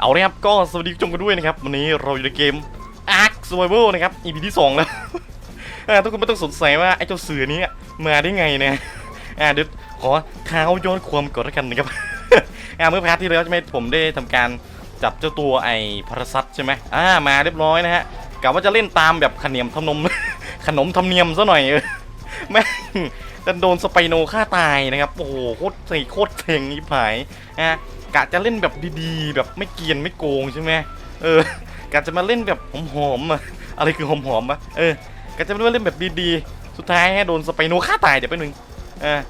เอาเลยครับก็สวัสดีผู้ชมกันด้วยนะครับวันนี้เราอยู่ในเกม Ark Survival นะครับ EP ที่ 2 แล้วทุกคนไม่ต้องสงสัยว่าไอ้เจ้าเสือนี้มาได้ไงเนี่ยอ่าเดี๋ยวขอเท้าย้อนความก่อนแล้วกันนะครับอ่าเมื่อพาร์ทที่แล้วใช่ไหมผมได้ทำการจับเจ้าตัวไอ้พาราซัตใช่ไหมอ่ามาเรียบร้อยนะฮะกะว่าจะเล่นตามแบบขนมทำนมขนมทำเนียมซะหน่อยเออแม่ จะโดนสไปโนฆ่าตายนะครับโอ้โหโคตรเซ็งโคตรเซ็งนี่ผายอะกะจะเล่นแบบดีๆ แบบไม่เกียนไม่โกงใช่ไหมเออกะจะมาเล่นแบบหอมๆอะอะไรคือหอมๆอะเออกะจะมาเล่นแบบดีๆ สุดท้ายฮะโดนสไปโนฆ่าตายเดี๋ยวไปหนึ่งอ่า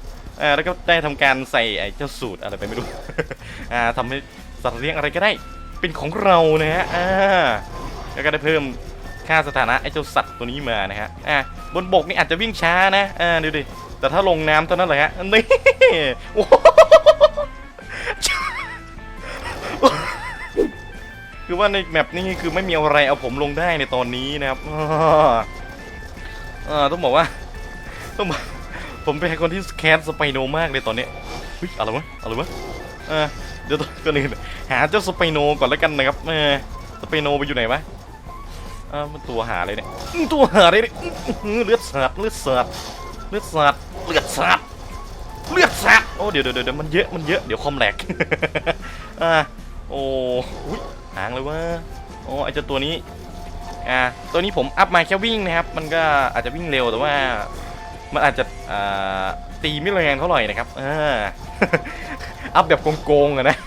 อ่าแล้วก็ได้ทำการใส่ไอ้เจ้าสูตรอะไรไปไม่รู้อ่าทำให้สัตว์เลี้ยงอะไรก็ได้เป็นของเรานะฮะอ่าแล้วก็ได้เพิ่มค่าสถานะไอ้เจ้าสัตว์ตัวนี้มานะฮะอะบนบกนี่อาจจะวิ่งช้านะอ่าดูดิ แต่ถ้าลงน้ำเท่านั้นแหละฮะนี่โอ้คือว่าในแมปนี้คือไม่มีอะไรเอาผมลงได้ในตอนนี้นะครับอ่าอ่าต้องบอกว่าต้องบอกผมเป็นคนที่แคสสไปโนมากเลยตอนนี้เฮ้ยอะไรวะอะไรวะอ่าเดี๋ยวก่อนอื่นหาเจ้าสไปโนก่อนแล้วกันนะครับเออสไปโนไปอยู่ไหนวะอ่ามันตัวหาเลยเนี่ยตัวหาเลยเนี่ยอื้อหือเลือดสาดเลือดสาด เลือดสาดเลือดสาดเลือดสาดโอ้เดี๋ยวเดี๋ยวเดี๋ยวมันเยอะมันเยอะเดี๋ยวคอมแหลกอ่าโอ้ยหางเลยว่าโอ้ไอเจ้าตัวนี้อ่าตัวนี้ผมอัพมาแค่วิ่งนะครับ มันก็อาจจะวิ่งเร็วแต่ว่า มันอาจจะอ่าตีไม่แรงเท่าไหร่นะครับอ่าอัพแบบโกงๆอะนะ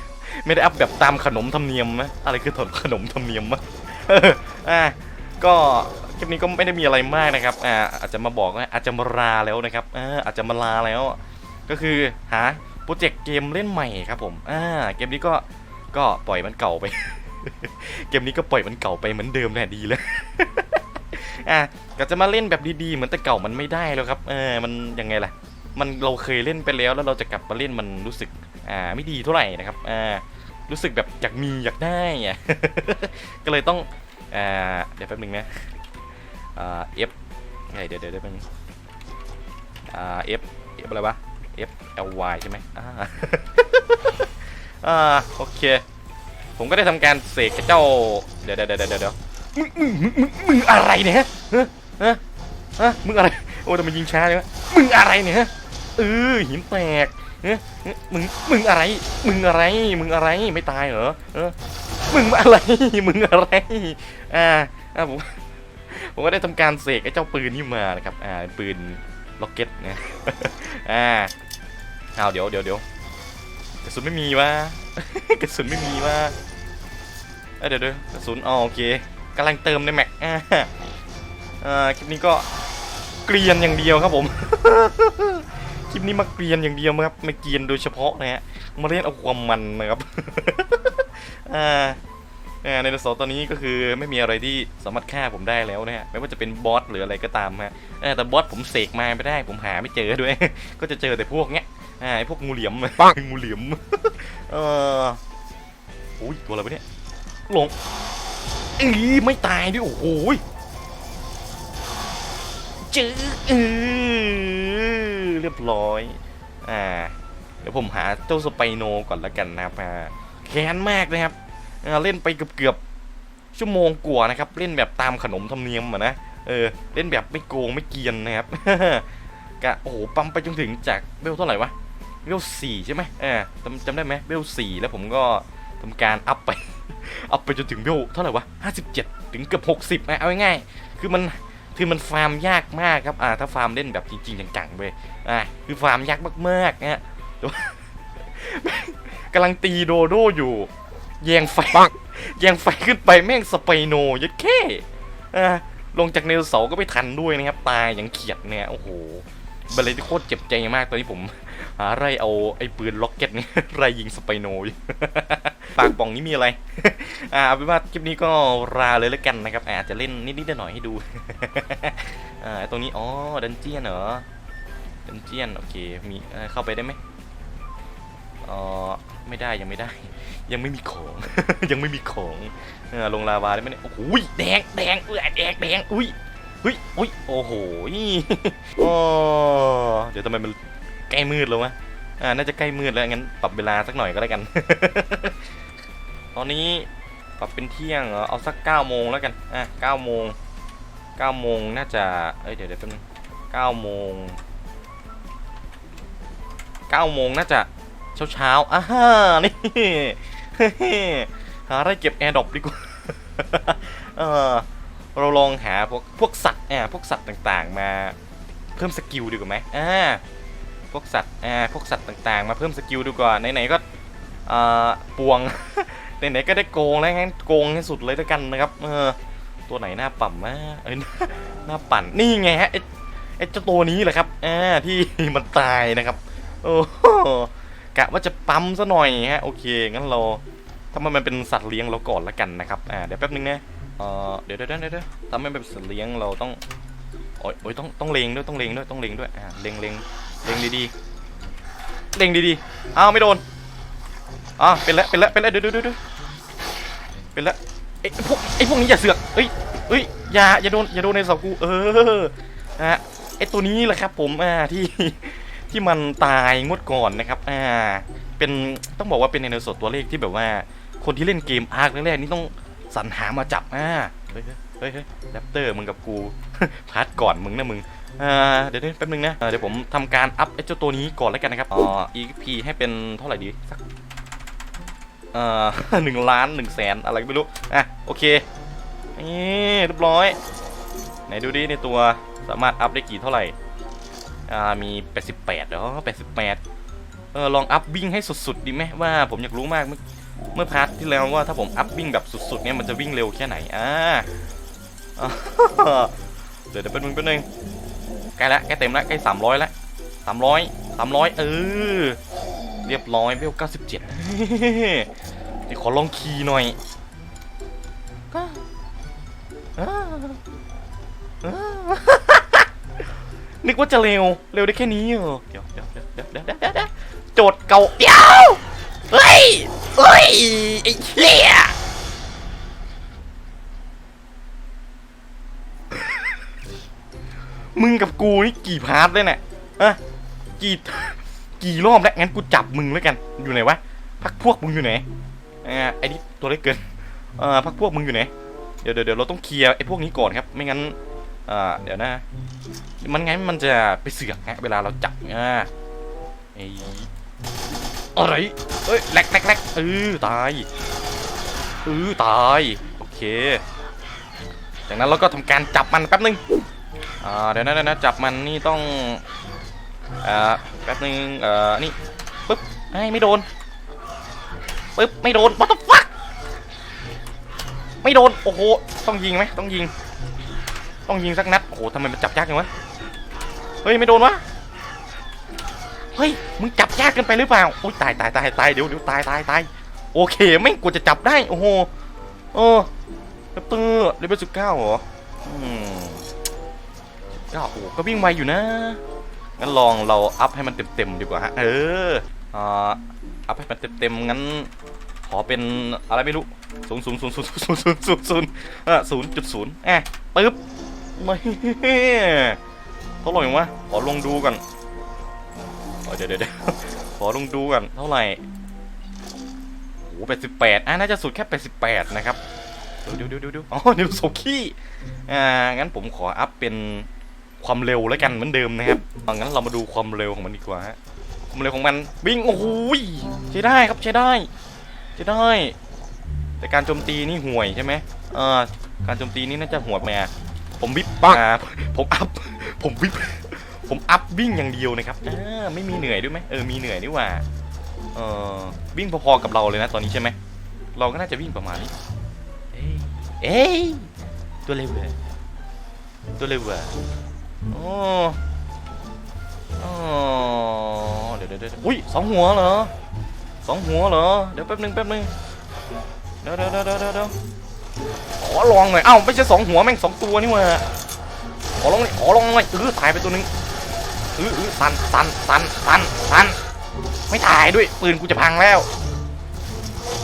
ไม่ได้อัพแบบตามขนมธรรมเนียมนะอะไรคือขนมธรรมเนียมวะอออ่าก็ ลิปนี้ก็ไม่ได้มีอะไรมากนะครับอ่าอาจจะมาบอกว่าอาจจะมาลาแล้วนะครับอ่าอาจจะมาลาแล้ว ก็คือหาโปรเจกต์เกมเล่นใหม่ครับผมอ่าเกมนี้ก็ก็ปล่อยมันเก่าไป เกมนี้ก็ปล่อยมันเก่าไปเหมือนเดิมแหละดีแล้วอะก็จะมาเล่นแบบดีๆเหมือนแต่เก่ามันไม่ได้แล้วครับเออมันยังไงล่ะ มันเราเคยเล่นไปแล้วแล้วเราจะกลับมาเล่นมันรู้สึกอ่าไม่ดีเท่าไหร่นะครับอ่ารู้สึกแบบอยากมีอยากได้อะก็เลยต้องอ่าเดี๋ยวแป๊บนึงนะ เอ่า F ไงเดี๋ยวเดี๋ยวเดี๋ยวแป๊บนึงอ่า F F อะไรวะ F L Y ใช่ไหมอ่าโอเค ผมก็ได้ทำการเสกเจ้า เดี๋ยวเดี๋ยวเดี๋ยวเดี๋ยวเดี๋ยวมึงมึงมึงมึงอะไรเนี่ยฮะฮะฮะฮะมึงอะไร โอ้แต่มันยิงช้าเลยวะมึงอะไรเนี่ยฮะเออหินแตกเฮ้ยมึง มึงอะไร มึงอะไร มึงอะไร ไม่ตายเหรอเออมึงอะไร มึงอะไร อ่า อ่าผม ผมก็ได้ทำการเสกไอ้เจ้าปืนนี่มานะครับ อ่าปืนล็อกเก็ตนะอ่าเอาเดี๋ยวเดี๋ยวเดี๋ยวกระสุนไม่มีวะกระสุนไม่มีวะเดี๋ยวเดี๋ยวกระสุนอ๋อโอเคกำลังเติมในแม็กอ่าอ่าคลิปนี้ก็เกรียนอย่างเดียวครับผม คลิปนี้มาเกรียนอย่างเดียวครับม่เกรียนโดยเฉพาะนะฮะมาเล่นเอาความมันนะครับอ่า อ่าในโซตอนนี้ก็คือไม่มีอะไรที่สามารถฆ่าผมได้แล้วนะฮะไม่ว่าจะเป็นบอสหรืออะไรก็ตามฮะเออแต่บอสผมเสกมาไม่ได้ผมหาไม่เจอด้วย ก็จะเจอแต่พวกเนี้ยอ่าไอพวกงูเหลี่ยมปังงูเหลี่ยมเอออุ้ยตัวอะไรวะเนี่ยลงอีไม่ตายด้วยโอ้โหยเจอเออเรียบร้อยอ่าเดี๋ยวผมหาเจ้าสไปโนก่อนแล้วกันนะครับอ่าแค้นมากนะครับอ่า เล่นไปเกือบเกือบชั่วโมงกว่านะครับ เล่นแบบตามขนมธรรมเนียมอะนะ เออ เล่นแบบไม่โกงไม่เกียนนะครับกะโอ้โห ปั๊มไปจนถึงจากเบลเท่าไหร่วะ เบลสี่ใช่ไหมเออจำจำได้ไหมเบลสี่แล้วผมก็ทำการอัพไป อัพไปจนถึงเบลเท่าไหร่วะห้าสิบเจ็ดถึงเกือบหกสิบนะเอาง่ายๆคือมันคือมันฟาร์มยากมากครับ อ่า ถ้าฟาร์มเล่นแบบจริงๆจังๆเว้ย อ่า คือฟาร์มยากมากๆนะฮะกำลังตีโดโดอยู่ แยงไฟปังแยงไฟขึ้นไปแม่งสไปโนยัดแค่อ่าลงจากเนลเสาก็ไม่ทันด้วยนะครับ ตายอย่างเขียดเนี่ยโอ้โหเป็นอะไรที่โคตรเจ็บใจมากตอนนี้ผมหาไรเอาไอ้ปืนล็อกเก็ตเนี่ยไรยิงสไปโนอยู่ปากป่องนี้มีอะไร อ่าเอาเป็นว่าคลิปนี้ก็ลาเลยแล้วกันนะครับอาจจะเล่นนิดๆหน่อยๆให้ดูอ่าตรงนี้อ๋อดันเจียนเหรอดันเจียนโอเคมีเอ่อเข้าไปได้ไหม อ๋อไม่ได้ยังไม่ได้ ยังไม่มีของ ยังไม่มีของเออลงลาวาได้ไหมเนี่ยโอ้โหแดงแดงเออแดงแดงอุ้ยอุ้ยอุ้ยโอ้โหโอ้เดี๋ยวทำไมมันใกล้มืดแล้ววะอ่าน่าจะใกล้มืดแล้วงั้นปรับเวลาสักหน่อยก็แล้วกัน ตอนนี้ปรับเป็นเที่ยงเหรอเอาสักเก้าโมงแล้วกันอะเก้าโมงเก้าโมงน่าจะเอ้ยเดี๋ยวเดี๋ยวแป๊บนึงเก้าโมงเก้าโมงน่าจะ เช้าเช้าอ่าฮะนี่หาอะไรเก็บแอร์ดรอปดีกว่าเออเราลองหาพวกพวกสัตว์อ่าพวกสัตว์ต่างๆ มาเพิ่มสกิลดีกว่าไหมอ่าพวกสัตว์อ่าพวกสัตว์ต่างๆ มาเพิ่มสกิลดีกว่าไหนๆก็อ่าปวงไหนๆก็ได้โกงแล้วงั้นโกงให้สุดเลยแล้วกันนะครับเออตัวไหนหน้าปั่มมาเอ้ยหน้าปั่นนี่ไงฮะไอ้ไอ้เจ้าตัวนี้แหละครับอ่าที่มันตายนะครับโอ้ กะว่าจะปั๊มซะหน่อยฮะโอเคงั้นเราถ้ามันเป็นสัตว์เลี้ยงเราก่อนละกันนะครับอ่าเดี๋ยวแป๊บนึงนะเอ่อเดี๋ยวเดี๋ยวเดี๋ยวเดี๋ยวถ้ามันเป็นสัตว์เลี้ยงเราต้องโอ้ยโอ้ยต้องต้องเลงด้วยต้องเลงด้วยต้องเลงด้วยอ่าเลงเลงเลงดีๆเลงดีๆอ้าวไม่โดนอ้าวเป็นแล้วเป็นแล้วเป็นแล้วเดี๋ยวเดี๋ยวเดี๋ยวเป็นแล้วไอ้พวกไอ้พวกนี้อย่าเสือกเอ้ยเอ้ยอย่าอย่าโดนอย่าโดนในเสากูเออนะฮะไอ้ตัวนี้แหละครับผมอ่าที่ ที่มันตายงวดก่อนนะครับ อ่า เป็นต้องบอกว่าเป็นไดโนเสาร์ตัวเลขที่แบบว่า คนที่เล่นเกมอาร์คแรกๆนี่ต้องสรรหามาจับ อ่า เฮ้ยเฮ้ยเฮ้ยเฮ้ยแรปเตอร์มึงกับกู พาร์ทก่อนมึงนะมึงอ่าเดี๋ยวแป๊บนึงนะเอ่อเดี๋ยวผมทำการอัพไอ้เจ้าตัวนี้ก่อนแล้วกันนะครับอ๋อ EP ให้เป็นเท่าไหร่ดีสักเอ่อหนึ่งล้านหนึ่งแสนอะไรก็ไม่รู้ อะ โอเคนี่เรียบร้อย ไหนดูดิในตัวสามารถอัพได้กี่เท่าไหร่ อ่ามี 88เหรอ88เออลองอัพวิ่งให้สุดๆดีไหมว่าผมอยากรู้มากเมื่อพาร์ทที่แล้วว่าถ้าผมอัพวิ่งแบบสุดๆเนี่ยมันจะวิ่งเร็วแค่ไหนอ่าเดี๋ยวเดี๋ยวแป๊บนึงแป๊บนึงใกล้ละใกล้เต็มละใกล้สามร้อยละสามร้อยสามร้อยเออ เรียบร้อยเวลเก้าสิบเจ็ดเดี๋ยวขอลองคีย์หน่อยก็อ่า นึกว่าจะเร็ว เร็วได้แค่นี้เหรอเดี๋ยวเดี๋ยวเดี๋ยวเดี๋ยวเดี๋ยวเดี๋ยวเดี๋ยวโจทย์เก่า เดี๋ยวเฮ้ยเฮ้ยไอ้เหี้ยมึงกับกูนี่กี่พาร์ทเลยเนี่ยอะกี่กี่รอบแล้วงั้นกูจับมึงแล้วกัน อยู่ไหนวะ พักพวกมึงอยู่ไหนอ่าไอ้นี่ตัวเล็กเกินเอ่าพักพวกมึงอยู่ไหนเดี๋ยวเดี๋ยวเดี๋ยวเราต้องเคลียร์ไอ้พวกนี้ก่อนครับ ไม่งั้นอ่าเดี๋ยวนะ มันไงมันจะไปเสือกฮะเวลาเราจับอ่าไอ้อะไรเอ้ยแลกแลกแลกเออตายเออตายโอเค จากนั้นเราก็ทำการจับมันแป๊บนึงอ่าเดี๋ยวนะเดี๋ยวนะจับมันนี่ต้องอ่าแป๊บนึงเอ่อนี่ปึ๊บไอ้ไม่โดนปึ๊บไม่โดน what the fuck ไม่โดน โอ้โห ต้องยิงไหมต้องยิง ต้องยิงสักนัด โอ้โหทำไมมันจับยากจังวะ เฮ้ยไม่โดนวะเฮ้ยมึงจับยากเกินไปหรือเปล่าโอ้ยตายตายตายตายเดี๋ยวเดี๋ยวตายตายตายโอเคไม่งกว่าจะจับได้โอ้โหเออแรปเตอร์เลเวลสิบเก้าเหรออืมเก้าโอ้ก็วิ่งไวอยู่นะงั้นลองเราอัพให้มันเต็มๆดีกว่าฮะเอออ่าอัพให้มันเต็มๆงั้นขอเป็นอะไรไม่รู้ศูนย์ศูนย์ศูนย์ศูนย์ศูนย์ศูนย์ศูนย์ศูนย์ศูนย์จุดศูนย์แอะปึ๊บไม่ เท่าไหร่วะขอลองดูก่อนอ๋อเดี๋ยวเดี๋ยวเดี๋ยวขอลองดูกันเท่าไหร่โอ้แปดสิบแปดอะน่าจะสุดแค่แปดสิบแปดนะครับเดี๋ยวเดี๋ยวเดี๋ยวเดี๋ยวอ๋อเดี๋ยวโซกี้อ่างั้นผมขออัพเป็นความเร็วแล้วกันเหมือนเดิมนะครับเอางั้นเรามาดูความเร็วของมันดีกว่าฮะความเร็วของมันวิ่งโอ้โหยใช้ได้ครับใช้ได้ใช้ได้ แต่การโจมตีนี่ห่วยใช่ไหมเอ่าการโจมตีนี่น่าจะห่วยแม่ผมวิบปังผมอัพ ผมวิบผมอัพวิ่งอย่างเดียวนะครับอ่าไม่มีเหนื่อยด้วยไหมเออมีเหนื่อยด้วยว่าเออวิ่งพอๆกับเราเลยนะตอนนี้ใช่ไหมเราก็น่าจะวิ่งประมาณนี้เอ้ยเอ้ยตัวเร็วเลยตัวเร็วอะโอ้โอ้เดี๋ยวเดี๋ยวเดี๋ยวอุ้ยสองหัวเหรอสองหัวเหรอเดี๋ยวแป๊บนึงแป๊บนึงเดี๋ยวเดี๋ยวเดี๋ยวเดี๋ยวเดี๋ยวขอลองหน่อยเอ้าไม่ใช่สองหัวแม่งสองตัวนี่หว่าข อลองหน่อยขอลองหน่อยเออตายไปตัวนึงเออเออตันตันตันตันตันไม่ตายด้วยปืนกูจะพังแล้ว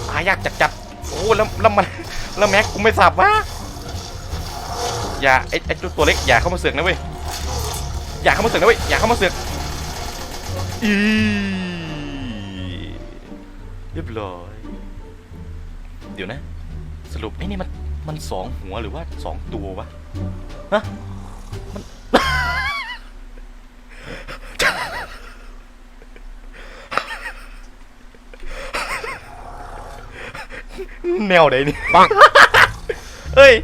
ตายยากจัดจัดโอ้แล้วแล้วมันแล้วแม็กกูไม่สับวะอย่าไอ้ไอ้ตัวตัวเล็กอย่าเข้ามาเสือกนะเว้ยอย่าเข้ามาเสือกนะเว้ยอย่าเข้ามาเสือกอีเรียบร้อยเดี๋ยวนะ สรุปไอ้นี่มันมันสองหัวหรือว่าสองตัววะฮะ แนวไหนนี่ปังเอ้ย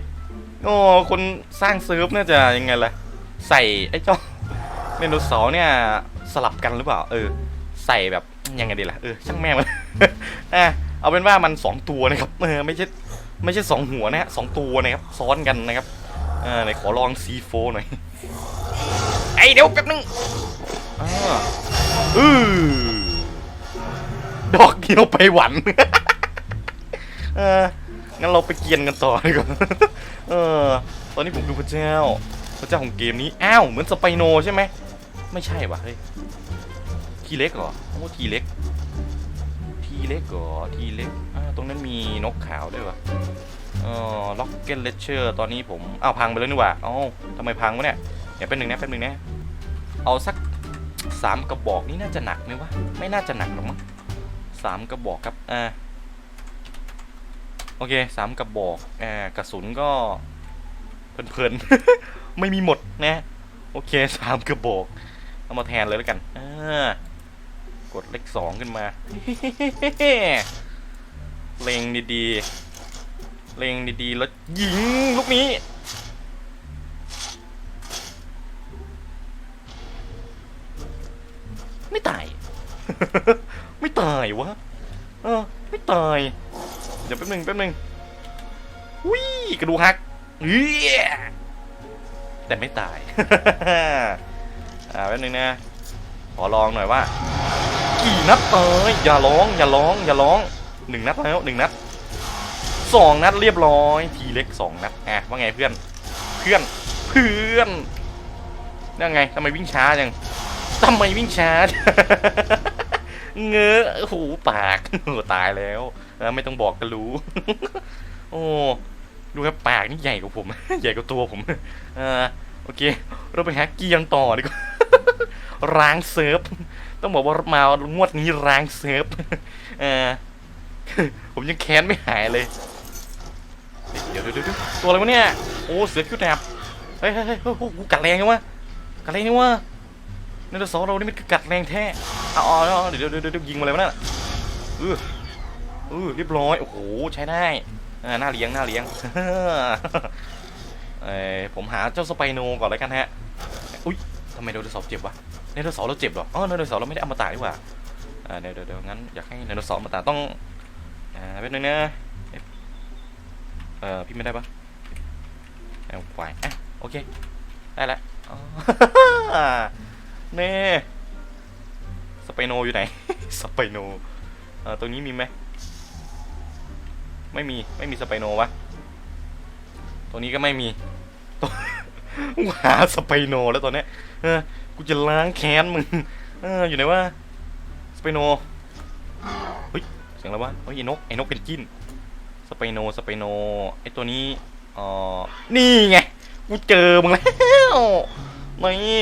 โอ้คนสร้างเซิร์ฟน่าจะยังไงล่ะใส่ไอ้เจ้าเมนูเสาร์เนี่ยสลับกันหรือเปล่า เออ ใส่แบบยังไงดีล่ะเออช่างแม่งมันอะเอาเป็นว่ามันสองตัวนะครับเออไม่ใช่ไม่ใช่สองหัวนะฮะสองตัวนะครับซ้อนกันนะครับเออไหนขอลองซีโฟหน่อยไอเดี๋ยวแป๊บนึงอ่าอือดอกเดียวไปหวัน เอองั้นเราไปเกียนกันต่อดีกว่าเออ ตอนนี้ผมดูพระเจ้า พระเจ้าของเกมนี้ อ้าว เหมือนสไปโนใช่ไหม ไม่ใช่ว่ะ เฮ้ย ทีเล็กเหรอโอ้ทีเล็ก ทีเล็กเหรอ ทีเล็ก อ่า ตรงนั้นมีนกขาวด้วยวะเออล็อกเก็ตเลเชอร์ ตอนนี้ผม อ้าว พังไปแล้วนี่หว่าเอ้าทำไมพังวะเนี่ยเดี๋ยวเป็นหนึ่งนะเป็นหนึ่งนะ เอาสักสามกระบอกนี่น่าจะหนักไหมวะ ไม่น่าจะหนักหรอกมั้งสามกระบอกครับ อ่า โอเคสามกระบอกอ่ากระสุนก็เพลินๆ ไม่มีหมดนะ โอเคสามกระบอก เอามาแทนเลยแล้วกันกดเลขสองขึ้นมา เล็งดีๆ เล็งดีๆ แล้วยิงลูกนี้ไม่ตาย ไม่ตายวะ เออ ไม่ตาย เดี๋ยวแป๊บหนึงแป๊บหนึงวิ่งกระดูกหักเหี้ยแต่ไม่ตาย อ่าแป๊บหนึงนะขอลองหน่อยว่า กี่นัดเอ้ยอย่าร้องอย่าร้องอย่าร้องหนึ่งนัดแล้วหนึ่งนัดสองนัดเรียบร้อย ทีเล็กสองนัดอะว่าไงเพื่อน เพื่อนเพื่อนนั่นไงทำไมวิ่งช้าจังทำไมวิ่งช้า เงอะโอ้โหปากโอ้ตายแล้ว เออไม่ต้องบอกก็รู้ โอ้ดูครับปากนี่ใหญ่กว่าผม ใหญ่กว่าตัวผมเออโอเค เราไปหาเกียร์ต่อดีกว่าร้างเซิร์ฟต้องบอกว่ามางวดนี้ร้างเซิร์ฟเออผมยังแค้นไม่หายเลย เดี๋ยวเดี๋ยวเดี๋ยวตัวอะไรวะเนี่ย โอ้เสือคิ้วแถบเฮ้ยเฮ้ยเฮ้ยโอ้โหกัดแรงจังวะกัดแรงจังวะในตัวสองเรานี่มันกัดแรงแท้อาเอเดี๋ยวเดี๋ยวเดี๋ยวเดี๋ยวยิงมาเลยวะน่ะเออ เออเรียบร้อย โอ้โห ใช้ได้อ่าหน้าเลี้ยงหน้าเลี้ยงเอ้ผมหาเจ้าสไปโนก่อนแล้วกันฮะ อุ้ยทำไมไดโนเสาร์เจ็บวะไดโนเสาร์เราเจ็บหรอ อ๋อไดโนเสาร์เราไม่ได้อมตะดีกว่าอ่าเดี๋ยวเดี๋ยวงั้นอยากให้ไดโนเสาร์อมตะต้อง อ่าเป็นนึงนะเออพี่ไม่ได้ปะเอาไปอะโอเค ได้แล้วเน่สไปโนอยู่ไหน สไปโน เอ่อตรงนี้มีไหม ไม่มีไม่มีสไปโนวะตรงนี้ก็ไม่มีตัวกูหาสไปโนแล้วตอนนี้เออกูจะล้างแค้นมึงเอออยู่ไหนวะสไปโนเฮ้ยเสียงอะไรวะเฮ้ยไอ้นกไอ้นกเป็นจิ้นสไปโนสไปโนไอ้ตัวนี้เอ่อนี่ไงกูเจอมึงแล้วนี่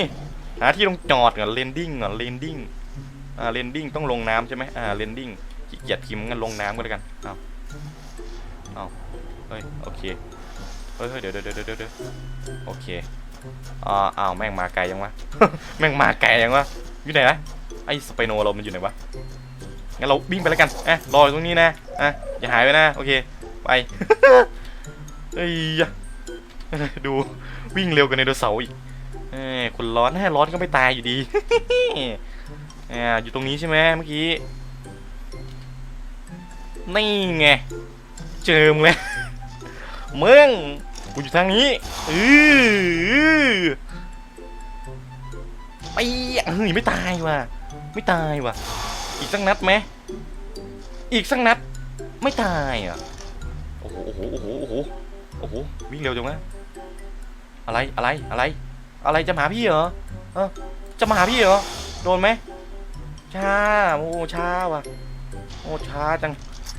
หาที่ลงจอดก่อนเลนดิ้งก่อนเลนดิ้งอ่าเลนดิ้งต้องลงน้ำใช่ไหมอ่าเลนดิ้งขี้เกียจพิมพ์งั้นลงน้ำก็แล้วกันเอา เอาเฮ้ย โอเค เฮ้ยเดี๋ยวเดี๋ยวเดี๋ยวเดี๋ยวโอเคอ่าอ้าว แม่งมาไกลยังวะ แม่งมาไกลยังวะ อยู่ไหนนะไอ้สไปโนเรา มันอยู่ไหนวะ งั้นเราวิ่งไปแล้วกันอะรออยู่ตรงนี้นะอะอย่าหายไปนะ โอเค ไปเอ้ยยะดู วิ่งเร็วกันในโดเสาร์อีกเอ้คนร้อนแน่ร้อนก็ไม่ตายอยู่ดีอ่าอยู่ตรงนี้ใช่ไหมเมื่อกี้ นี่ไง เจอมึงแล้วมึงกูอยู่ทางนี้อือไปเฮ้ยไม่ตายว่ะไม่ตายว่ะ อีกสักนัดไหมอีกสักนัด ไม่ตายอะโอ้โหโอ้โหโอ้โหโอ้โหโอ้โหวิ่งเร็วจังวะอะไรอะไรอะไร อะไรจะมาหาพี่เหรอเออจะมาหาพี่เหรอโดนไหมช้าโอ้ช้าว่ะโอ้ช้าจัง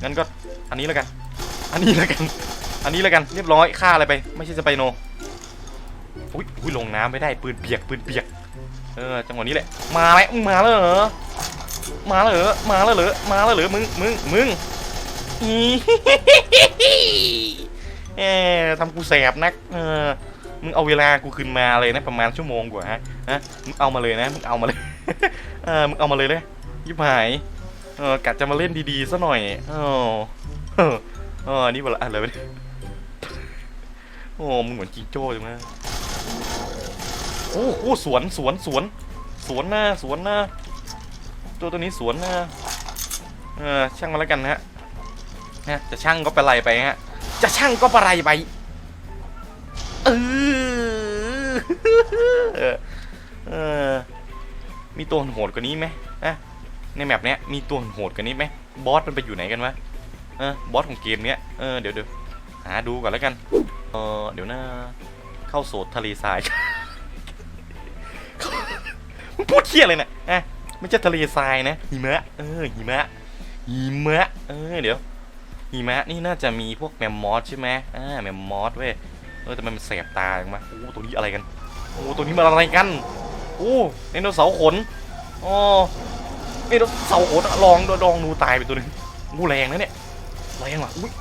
งั้นก็อันนี้แล้วกัน อันนี้แล้วกัน อันนี้แล้วกันเรียบร้อยฆ่าอะไรไป ไม่ใช่สไปโนอุ้ยอุ้ยลงน้ำไม่ได้ปืนเปียกปืนเปียก เออจังหวะนี้แหละมาแล้วมึงมาแล้วเหรอมาแล้วเหรอมาแล้วเหรอมาแล้วเหรอมึงมึงมึงอีเออทำกูแสบนักเออมึงเอาเวลากูคืนมาเลยนะประมาณชั่วโมงกว่าฮะฮะมึงเอามาเลยนะมึงเอามาเลยเออมึงเอามาเลยเลยยิบหายเออกะจะมาเล่นดีๆซะหน่อยเออ ออเอนี่เวลาอะไรวะเนี่ยโอ้มึงเหมือนจิงโจ้จังนะโอ้โหสวนสวนสวน สวนหน้าสวนหน้าตัวตัวนี้สวนหน้าเออช่างมาแล้วกันนะฮะนะจะช่างก็ไปไรไปฮะจะช่างก็ไปไรไปเออเออมีตัวโหดกว่านี้ไหมอะในแมปเนี้ยมีตัวโหดกว่านี้ไหมบอสมันไปอยู่ไหนกันวะ เออบอสของเกมเนี้ยเออเดี๋ยวเดี๋ยวหาดูก่อนแล้วกันเออเดี๋ยวนะเข้าโสดทะเลทรายมึงพูดเที่ยเลยเนี่ยอะไม่ใช่ทะเลทรายนะหิมะเออหิมะหิมะเออเดี๋ยวหิมะนี่น่าจะมีพวกแมมมอสใช่ไหมอ่าแมมมอสเว้ยเออแต่มันแสบตาจังวะโอ้ตัวนี้อะไรกันโอ้ตัวนี้มันอะไรกันโอ้ไดโนเสาร์ขนอ๋อไดโนเสาร์ขนลองลองดูตายไปตัวหนึงงูแรงนะเนี่ย แรงว่ะอุ้ย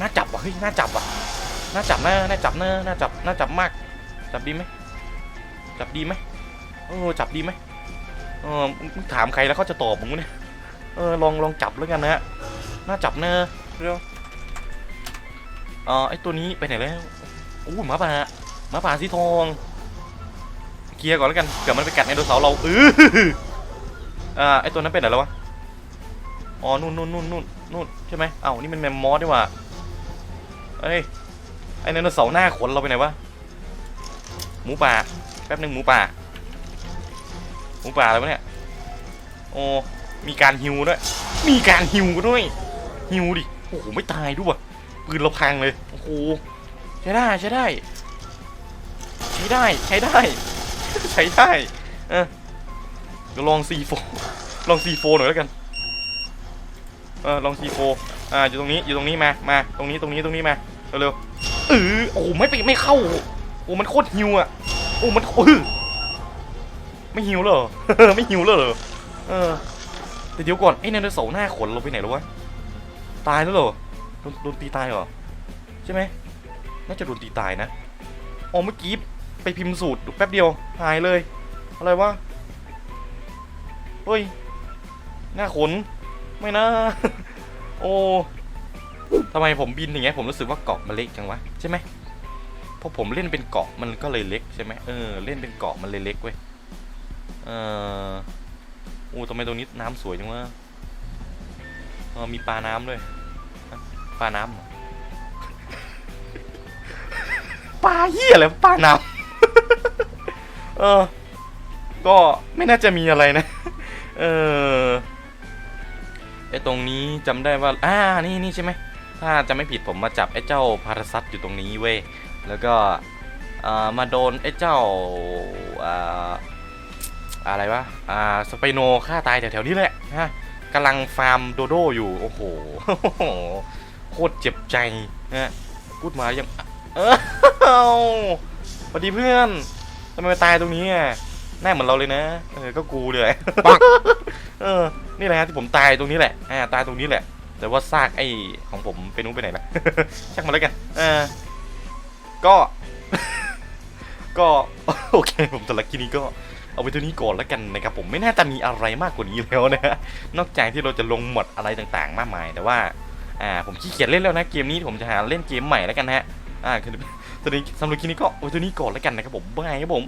น่าจับว่ะเฮ้ยน่าจับว่ะน่าจับนะน่าจับนะน่าจับน่าจับมาก จับดีไหมจับดีไหมเออจับดีไหมเออถามใครแล้วเขาจะตอบมึงเนี่ยเออลองลองจับแล้วกันนะฮะน่าจับเนอะเร็วเออไอตัวนี้ไปไหนแล้วอู้หมาป่าหมาป่าสีทองเคลียร์ก่อนแล้วกันเผื่อมันไปกัดไดโนเสาร์เราเอออ่าไอตัวนั้นเป็นไหนแล้ววะ อ๋อนู่นนู่นนู่นนู่นนู่นใช่ไหมเอ้านี่มันแมมมอสดีกว่าเอ้ยไอไดโนเสาหน้าขนเราไปไหนวะหมูป่าแป๊บหนึ่งหมูป่าหมูป่าอะไรวะเนี่ยโอ้มีการฮิวด้วย มีการฮิวด้วยฮิวดิโอ้โหไม่ตายด้วยปืนเราพังเลยโอ้โหใช้ได้ใช้ได้ ใช้ได้ใช้ได้ใช้ได้เออเดี๋ยวลองซีโฟลองซีโฟหน่อยแล้วกัน เออลองซีโฟอ่าอยู่ตรงนี้อยู่ตรงนี้มามาตรงนี้ตรงนี้ตรงนี้มาเร็วๆเออโอ้ไม่ไปไม่เข้าโอ้มันโคตรฮิวอะโอ้มันเออไม่ฮิวเลยเหรอไม่ฮิวเลยเหรอเออแต่เดี๋ยวก่อนไอ้ไดโนเสาร์หน้าขนเราไปไหนแล้ววะตายแล้วเหรอโดนโดนตีตายเหรอใช่ไหมน่าจะโดนตีตายนะอ๋อเมื่อกี้ไปพิมพ์สูตรแป๊บเดียวหายเลยอะไรวะเฮ้ยหน้าขน ไม่นะ โอ้ทำไมผมบินอย่างเงี้ยผมรู้สึกว่าเกาะมันเล็กจังวะใช่ไหมเพราะผมเล่นเป็นเกาะมันก็เลยเล็กใช่ไหมเออเล่นเป็นเกาะมันเลยเล็กเว้ยเออโอ้ทำไมตรงนี้น้ำสวยจังวะเออมีปลาน้ำด้วยปลาน้ำปลาเหี้ยอะไรปลาน้ำเออก็ไม่น่าจะมีอะไรนะ เออ ไอตรงนี้จำได้ว่าอ่านี่นี่ใช่ไหมถ้าจะไม่ผิดผมมาจับไอ้เจ้าพาราซัตอยู่ตรงนี้เว้ยแล้วก็เอ่อมาโดนไอ้เจ้าอ่าอะไรวะอ่าสไปโนฆ่าตายแถวๆนี้แหละฮะกำลังฟาร์มโดโดอยู่โอ้โหโคตรเจ็บใจนะพูดมายังเออสวัสดีเพื่อนทำไมมาตายตรงนี้อะหน้าเหมือนเราเลยนะเออก็กูเลยปังเออ นี่แหละฮะที่ผมตายตรงนี้แหละอ่าตายตรงนี้แหละ แต่ว่าซากไอ้ของผมไปนู้นไปไหนละช่างมันแล้วกันเออก็ ก็โอเคผมสำหรับคลิปนี้ก็เอาไปเท่านี้ก่อนแล้วกันนะครับผมไม่น่าจะมีอะไรมากกว่านี้แล้วนะฮะนอกจากที่เราจะลงหมดอะไรต่างๆ มากมาย แต่ว่าอ่าผมขี้เกียจเล่นแล้วนะเกมนี้ผมจะหาเล่นเกมใหม่แล้วกันนะฮะอ่าคือตอนนี้สำหรับคลิปนี้ก็เอาไว้เท่านี้ก่อนแล้วกันนะครับผมบายครับผม